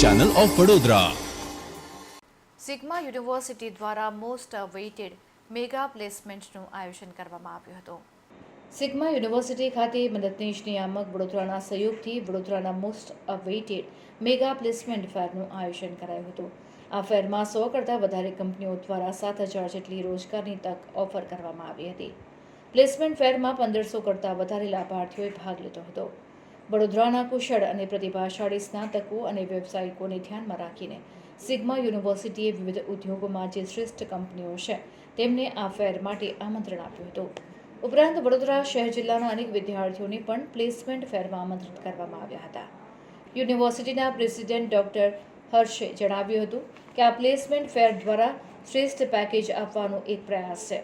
Channel of Vadodara Sigma University દ્વારા most waited mega પ્લેસમેન્ટનું આયોજન કરવામાં આવ્યું હતું. સિગ્મા યુનિવર્સિટી ખાતે મદદનીશ નિયામક વડોદરાના સહયોગથી વડોદરાના મોસ્ટ અવેઇટેડ મેગા પ્લેસમેન્ટ ફેરનું આયોજન કરાયું હતું. આ ફેરમાં સો કરતાં વધારે કંપનીઓ દ્વારા સાત હજાર જેટલી રોજગારની તક ઓફર કરવામાં આવી હતી. પ્લેસમેન્ટ ફેરમાં પંદરસો કરતાં વધારે લાભાર્થીઓએ ભાગ લીધો હતો. વડોદરાના કુશળ અને પ્રતિભાશાળી સ્નાતકો અને વ્યવસાયિકોને ધ્યાનમાં રાખીને સિગ્મા યુનિવર્સિટીએ વિવિધ ઉદ્યોગોમાં જે શ્રેષ્ઠ કંપનીઓ છે, તેમને આ ફેર માટે આમંત્રણ આપ્યું હતું. ઉપરાંત વડોદરા શહેર જિલ્લાના અનેક વિદ્યાર્થીઓને પણ પ્લેસમેન્ટ ફેરમાં આમંત્રિત કરવામાં આવ્યા હતા. યુનિવર્સિટીના પ્રેસિડેન્ટ ડૉક્ટર હર્ષે જણાવ્યું હતું કે આ પ્લેસમેન્ટ ફેર દ્વારા શ્રેષ્ઠ પેકેજ આપવાનો એક પ્રયાસ છે.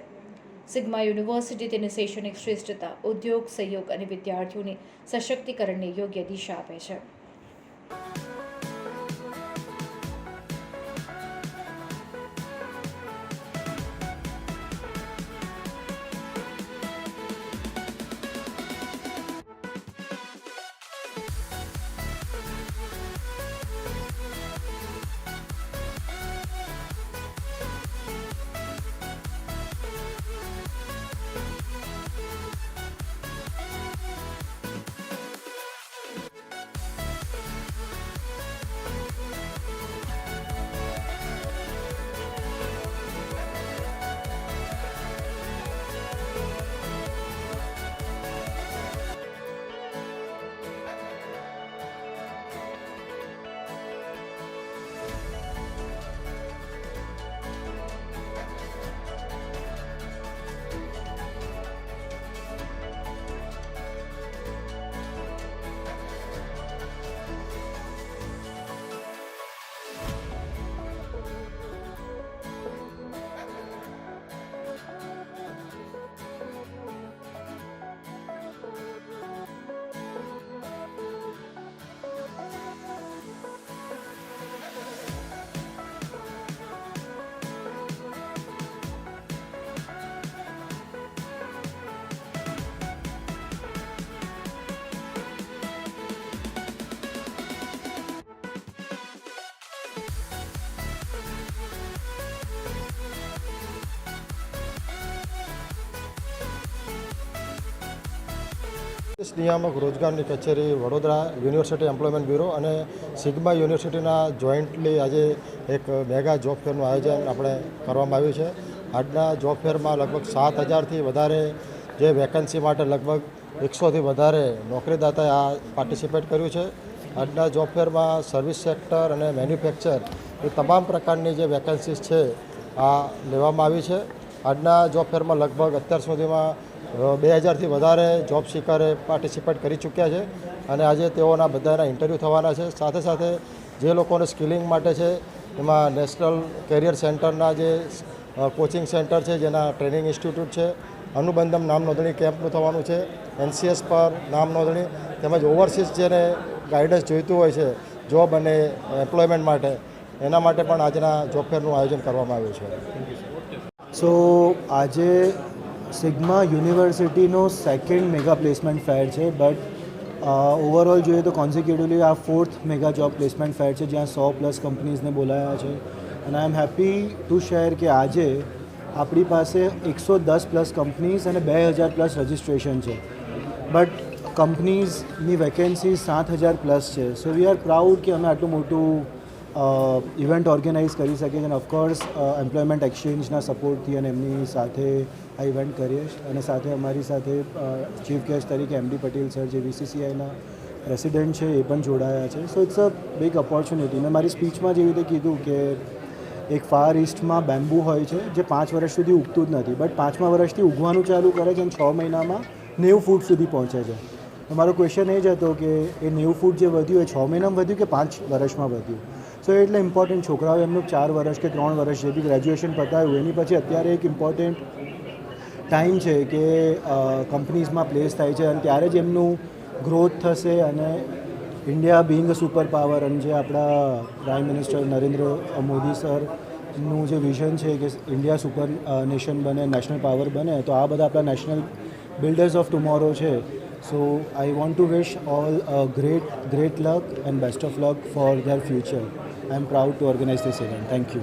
સિગ્મા યુનિવર્સિટી તેની શૈક્ષણિક શ્રેષ્ઠતા ઉદ્યોગ સહયોગ અને વિદ્યાર્થીઓની સશક્તિકરણને યોગ્ય દિશા આપે છે. પોલીસ નિયામક રોજગારની કચેરી વડોદરા યુનિવર્સિટી એમ્પ્લોયમેન્ટ બ્યુરો અને સિગ્મા યુનિવર્સિટીના જોઈન્ટલી આજે એક મેગા જોબ ફેરનું આયોજન આપણે કરવામાં આવ્યું છે. આજના જોબ ફેરમાં લગભગ સાત હજારથી વધારે જે વેકન્સી માટે લગભગ એકસોથી વધારે નોકરીદાતાએ આ પાર્ટિસિપેટ કર્યું છે. આજના જોબ ફેરમાં સર્વિસ સેક્ટર અને મેન્યુફેક્ચર એ તમામ પ્રકારની જે વેકન્સીસ છે, આ લેવામાં આવી છે. આજના જોબ ફેરમાં લગભગ અત્યાર સુધીમાં બે હજારથી વધારે જોબ સિકરે પાર્ટિસિપેટ કરી ચૂક્યા છે અને આજે તેઓના બધાના ઇન્ટરવ્યૂ થવાના છે. સાથે સાથે જે લોકોને સ્કિલિંગ માટે છે, એમાં નેશનલ કેરિયર સેન્ટરના જે કોચિંગ સેન્ટર છે, જેના ટ્રેનિંગ ઇન્સ્ટિટ્યૂટ છે, અનુબંધમ નામ નોંધણી કેમ્પનું થવાનું છે એનસીએસ પર નામ નોંધણી તેમજ ઓવરસીઝ જેને ગાઈડન્સ જોઈતું હોય છે જોબ અને એમ્પ્લોયમેન્ટ માટે, એના માટે પણ આજના જોબ ફેરનું આયોજન કરવામાં આવ્યું છે. સો આજે સિગ્મા યુનિવર્સિટીનો સેકન્ડ મેગા પ્લેસમેન્ટ ફેર છે બટ ઓવરઓલ જોઈએ તો કોન્સિક્યુટિવલી આ fourth mega job placement fair છે, જ્યાં સો પ્લસ કંપનીઝને બોલાયા છે. અને I am happy to share કે આજે આપણી પાસે એકસો દસ પ્લસ કંપનીઝ અને બે હજાર પ્લસ રજિસ્ટ્રેશન છે. બટ કંપનીઝની વેકેન્સી સાત હજાર પ્લસ છે. સો વી આર પ્રાઉડ કે અમે આટલું મોટું ઇવેન્ટ ઓર્ગેનાઇઝ કરી શકીએ છીએ અને ઓફકોર્સ એમ્પ્લોયમેન્ટ એક્સચેન્જના સપોર્ટથી અને એમની સાથે આ ઇવેન્ટ કરીએ અને સાથે અમારી સાથે ચીફ ગેસ્ટ તરીકે એમડી પટેલ સર જે વીસીસીઆઈના પ્રેસિડેન્ટ છે, એ પણ જોડાયા છે. So it's a big opportunity મેં મારી સ્પીચમાં જેવી રીતે કીધું કે એક ફાર ઇસ્ટમાં બેમ્બુ હોય છે, જે પાંચ વર્ષ સુધી ઉગતું જ નથી. બટ પાંચમા વર્ષથી ઉગવાનું ચાલુ કરે છે અને છ મહિનામાં નેવું ફૂટ સુધી પહોંચે છે. તો મારો ક્વેશ્ચન એ જ હતો કે એ નેવું ફૂટ જે વધ્યું, એ છ મહિનામાં વધ્યું કે પાંચ વર્ષમાં વધ્યું? સો એટલે ઇમ્પોર્ટન્ટ છોકરાઓ એમનું ચાર વર્ષ કે ત્રણ વર્ષ જે બી ગ્રેજ્યુએશન પતાવ્યું એની પછી અત્યારે એક ઇમ્પોર્ટન્ટ ટાઈમ છે કે કંપનીઝમાં પ્લેસ થાય છે અને ત્યારે જ એમનું ગ્રોથ થશે અને ઇન્ડિયા બિંગ સુપર પાવર અને જે આપણા પ્રાઇમ મિનિસ્ટર નરેન્દ્ર મોદી સરનું જે વિઝન છે કે ઇન્ડિયા સુપર નેશન બને નેશનલ પાવર બને તો આ બધા આપણા નેશનલ બિલ્ડર્સ ઓફ ટુમોરો છે So I want to wish all great great, great luck and best of luck for future. I'm proud to organize this event. Thank you.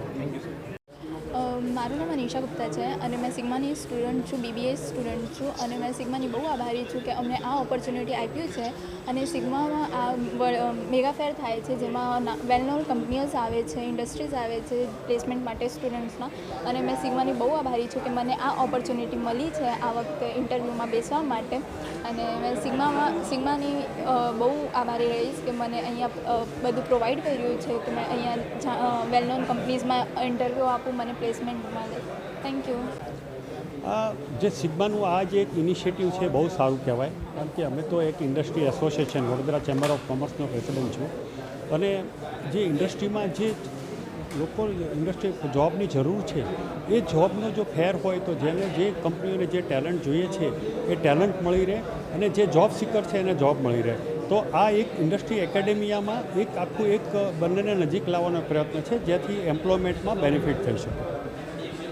અ, મારું નામ અનિશા ગુપ્તા છે અને સિગ્માની સ્ટુડન્ટ છું બીબીએ સ્ટુડન્ટ છું અને મેં સિગ્માની બહુ આભારી છું કે અમને આ ઓપોર્ચ્યુનિટી આપ્યું છે અને સિગ્મામાં આ મેગા ફેર થાય છે, જેમાં વેલ નોન કંપનીઝ આવે છે ઇન્ડસ્ટ્રીઝ આવે છે પ્લેસમેન્ટ માટે સ્ટુડન્ટ્સના અને મેં સિગ્માની બહુ આભારી છું કે મને આ ઓપોર્ચ્યુનિટી મળી છે આ વખતે ઇન્ટરવ્યૂમાં બેસવા માટે. અને મેં સિગ્મામાં, સિગ્માની બહુ આભારી રહીશ કે મને અહીંયા બધું પ્રોવાઈડ કર્યું છે કે મેં અહીંયા વેલ નોન કંપનીઝમાં ઇન્ટરવ્યૂ આપું, મને પ્લેસમેન્ટ મળે. થેન્ક યુ જે સિગ્માનું આ જે એક ઇનિશિયેટિવ છે બહુ સારું કહેવાય. કારણ કે અમે તો એક industry association Vadodara chamber of કોમર્સનો president છું. અને જે ઇન્ડસ્ટ્રીમાં જે લોકો ઇન્ડસ્ટ્રી જોબની જરૂર છે, એ જોબનો જો ફેર હોય તો જેને જે કંપનીઓને જે ટેલેન્ટ જોઈએ છે, એ ટેલેન્ટ મળી રહે અને જે જોબ સિકર છે એને જોબ મળી રહે. તો આ એક ઇન્ડસ્ટ્રી એકેડેમિયામાં એક આખું એક બંનેને નજીક લાવવાનો પ્રયત્ન છે, જેથી એમ્પ્લોયમેન્ટમાં બેનિફિટ થઈ શકે.